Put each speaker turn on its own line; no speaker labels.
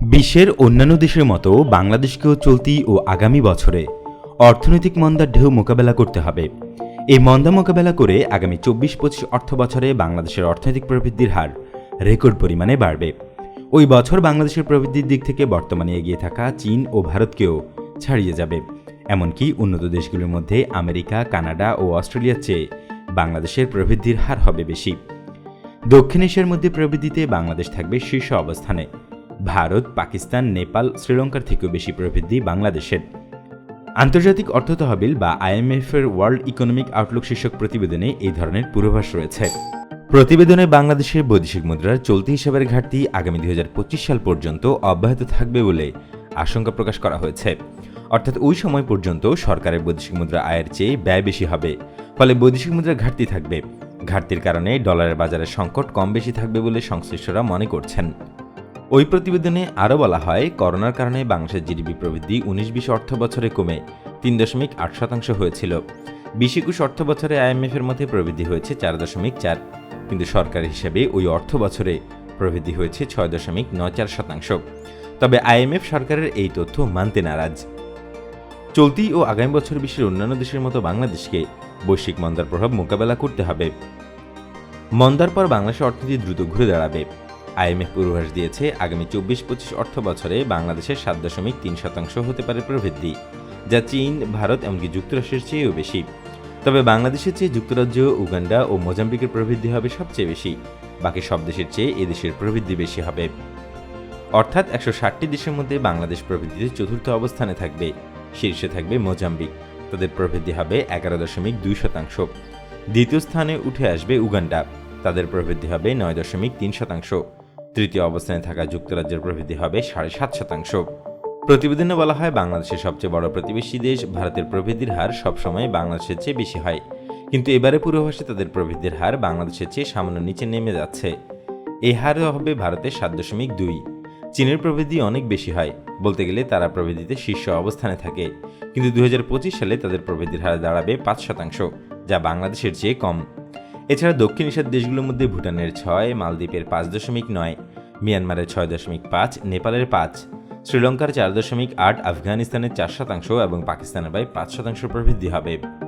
বিশ্বের অন্যান্য দেশের মতো বাংলাদেশকেও চলতি ও আগামী বছরে অর্থনৈতিক মন্দার ঢেউ মোকাবেলা করতে হবে। এই মন্দা মোকাবেলা করে আগামী চব্বিশ পঁচিশ অর্থ বছরে বাংলাদেশের অর্থনৈতিক প্রবৃদ্ধির হার রেকর্ড পরিমাণে বাড়বে। ওই বছর বাংলাদেশের প্রবৃদ্ধির দিক থেকে বর্তমানে এগিয়ে থাকা চীন ও ভারতকেও ছাড়িয়ে যাবে। এমনকি উন্নত দেশগুলোর মধ্যে আমেরিকা, কানাডা ও অস্ট্রেলিয়ার চেয়ে বাংলাদেশের প্রবৃদ্ধির হার হবে বেশি। দক্ষিণ এশিয়ার মধ্যে প্রবৃদ্ধিতে বাংলাদেশ থাকবে শীর্ষ অবস্থানে। ভারত, পাকিস্তান, নেপাল, শ্রীলঙ্কার থেকেও বেশি প্রবৃদ্ধি বাংলাদেশের। আন্তর্জাতিক অর্থ তহবিল বা আইএমএফ এর ওয়ার্ল্ড ইকোনমিক আউটলুক শীর্ষক প্রতিবেদনে এই ধরনের পূর্বাভাস রয়েছে। প্রতিবেদনে বাংলাদেশের বৈদেশিক মুদ্রার চলতি হিসাবের ঘাটতি আগামী দুই হাজার পঁচিশ সাল পর্যন্ত অব্যাহত থাকবে বলে আশঙ্কা প্রকাশ করা হয়েছে। অর্থাৎ ওই সময় পর্যন্ত সরকারের বৈদেশিক মুদ্রা আয়ের চেয়ে ব্যয় বেশি হবে। ফলে বৈদেশিক মুদ্রার ঘাটতি থাকবে। ঘাটতির কারণে ডলারের বাজারে সংকট কম বেশি থাকবে বলে সংশ্লিষ্টরা মনে করছেন। ওই প্রতিবেদনে আরও বলা হয়, করোনার কারণে বাংলাদেশের জিডিপি প্রবৃদ্ধি উনিশ বিশ অর্থ বছরে কমে তিন দশমিক আট শতাংশ হয়েছিল। বিশ একুশ অর্থ বছরে আইএমএফের মধ্যে প্রবৃদ্ধি হয়েছে চার দশমিক চার, কিন্তু সরকার হিসাবে ওই অর্থ বছরে প্রবৃদ্ধি হয়েছে ছয় দশমিক নয় চার শতাংশ। তবে আইএমএফ সরকারের এই তথ্য মানতে নারাজ। চলতি ও আগামী বছর বিশ্বের অন্যান্য দেশের মতো বাংলাদেশকে বৈশ্বিক মন্দার প্রভাব মোকাবেলা করতে হবে। মন্দার পর বাংলাদেশের অর্থনীতি দ্রুত ঘুরে দাঁড়াবে। আইএমএফ পূর্বাভাস দিয়েছে, আগামী চব্বিশ পঁচিশ অর্থ বছরে বাংলাদেশের সাত দশমিক তিন শতাংশ হতে পারে প্রবৃদ্ধি, যা চীন, ভারত এমনকি যুক্তরাষ্ট্রের চেয়েও বেশি। তবে বাংলাদেশের চেয়ে যুক্তরাজ্য, উগান্ডা ও মোজাম্বিকের প্রবৃদ্ধি হবে সবচেয়ে বেশি, বাকি সব দেশের চেয়ে এদেশের প্রবৃদ্ধি বেশি হবে। অর্থাৎ একশো ষাটটি দেশের মধ্যে বাংলাদেশ প্রবৃদ্ধিতে চতুর্থ অবস্থানে থাকবে, শীর্ষে থাকবে মোজাম্বিক, তাদের প্রবৃদ্ধি হবে এগারো দশমিক দুই শতাংশ। দ্বিতীয় স্থানে উঠে আসবে উগান্ডা, তাদের প্রবৃদ্ধি হবে নয় দশমিক তিন শতাংশ। তৃতীয় অবস্থানে থাকা যুক্তরাজ্যের প্রবৃদ্ধি হবে সাড়ে সাত শতাংশ। প্রতিবেদনে বলা হয়, বাংলাদেশের সবচেয়ে বড় প্রতিবেশী দেশ, ভারতের প্রবৃদ্ধির হার সবসময় বাংলাদেশের চেয়ে বেশি হয়। কিন্তু এবারে পূর্বাভাসে তাদের প্রবৃদ্ধির হার বাংলাদেশের চেয়ে সামান্য নিচে নেমে যাচ্ছে। এই হার হবে ভারতের সাত দশমিক দুই। চীনের প্রবৃদ্ধি অনেক বেশি হয়। বলতে গেলে তারা প্রবৃদ্ধিতে শীর্ষ অবস্থানে থাকে। কিন্তু দু হাজার পঁচিশ সালে তাদের প্রবৃদ্ধির হার দাঁড়াবে পাঁচ শতাংশ, যা বাংলাদেশের চেয়ে কম। এছাড়া দক্ষিণ এশিয়ার দেশগুলোর মধ্যে ভুটানের ছয়, মালদ্বীপের পাঁচ দশমিক নয়, মিয়ানমারের ছয় দশমিক পাঁচ, নেপালের পাঁচ, শ্রীলঙ্কার চার দশমিক আট, আফগানিস্তানের চার শতাংশ এবং পাকিস্তানের প্রায় পাঁচ শতাংশ প্রবৃদ্ধি হবে।